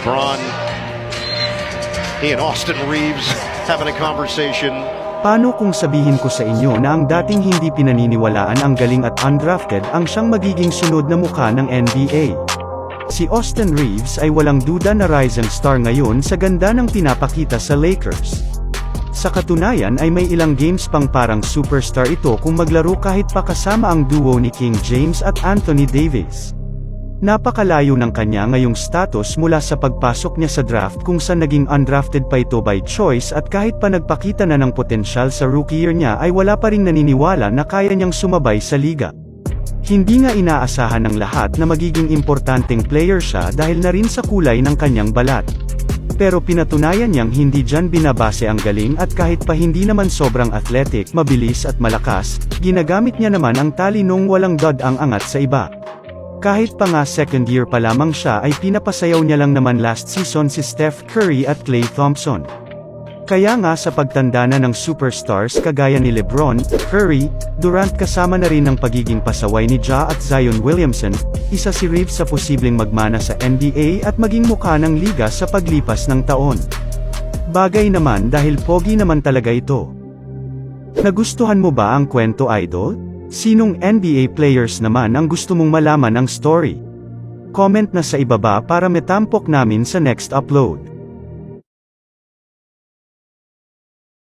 Braun, he and Austin Reeves having a conversation. Paano kung sabihin ko sa inyo na ang dating hindi pinaniniwalaan ang galing at undrafted ang siyang magiging sunod na mukha ng NBA? Si Austin Reeves ay walang duda na rising star ngayon sa ganda ng pinapakita sa Lakers. Sa katunayan ay may ilang games pang parang superstar ito kung maglaro kahit pa kasama ang duo ni King James at Anthony Davis. Napakalayo ng kanya ngayong status mula sa pagpasok niya sa draft kung saan naging undrafted pa ito by choice at kahit pa nagpakita na ng potensyal sa rookie year niya ay wala pa ring naniniwala na kaya niyang sumabay sa liga. Hindi nga inaasahan ng lahat na magiging importanteng player siya dahil na rin sa kulay ng kanyang balat. Pero pinatunayan niyang hindi dyan binabase ang galing at kahit pa hindi naman sobrang athletic, mabilis at malakas, ginagamit niya naman ang talinong walang dod ang angat sa iba. Kahit pa nga second year pa lamang siya ay pinapasayaw niya lang naman last season si Steph Curry at Klay Thompson. Kaya nga sa pagtanda na ng superstars kagaya ni Lebron, Curry, Durant kasama na rin ang pagiging pasaway ni Ja at Zion Williamson, isa si Reeves sa posibleng magmana sa NBA at maging mukha ng liga sa paglipas ng taon. Bagay naman dahil pogi naman talaga ito. Nagustuhan mo ba ang kwento idol? Sinong NBA players naman ang gusto mong malaman ang story? Comment na sa ibaba para metampok namin sa next upload.